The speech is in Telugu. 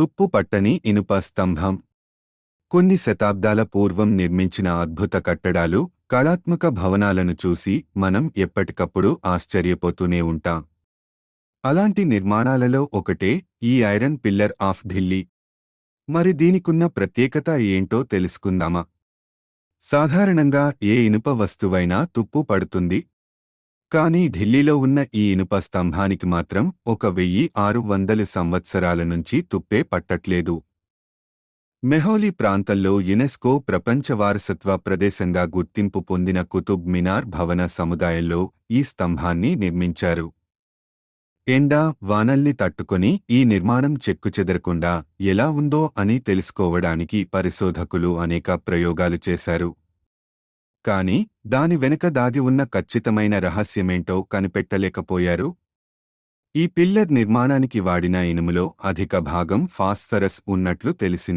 తుప్పు పట్టని ఇనుప స్తంభం. కొన్ని శతాబ్దాల పూర్వం నిర్మించిన అద్భుత కట్టడాలు కళాత్మక భవనాలను చూసి మనం ఎప్పటికప్పుడు ఆశ్చర్యపోతూనే ఉంటాం. అలాంటి నిర్మాణాలలో ఒకటే ఈ ఐరన్ పిల్లర్ ఆఫ్ ఢిల్లీ. మరి దీనికున్న ప్రత్యేకత ఏంటో తెలుసుకుందామా? సాధారణంగా ఏ ఇనుప వస్తువైనా తుప్పు పడుతుంది కానీ ఢిల్లీలో ఉన్న ఈ ఇనుప స్తంభానికి మాత్రం ఒక వెయ్యి ఆరు వందల సంవత్సరాల నుంచి తుప్పే పట్టట్లేదు. మెహోలీ ప్రాంతంలో యునెస్కో ప్రపంచ వారసత్వ ప్రదేశంగా గుర్తింపు పొందిన కుతుబ్ మినార్ భవన సముదాయంలో ఈ స్తంభాన్ని నిర్మించారు. ఎండా వానల్ని తట్టుకొని ఈ నిర్మాణం చెక్కుచెదరకుండా ఎలా ఉందో అని తెలుసుకోవడానికి పరిశోధకులు అనేక ప్రయోగాలు చేశారు. కాని దాని వెనుక దాగి ఉన్న ఖచ్చితమైన రహస్యమేంటో కనిపెట్టలేకపోయారు? ఈ పిల్లర్ నిర్మాణానికి వాడిన ఇనుములో అధిక భాగం ఫాస్ఫరస్ ఉన్నట్లు తెలిసింది.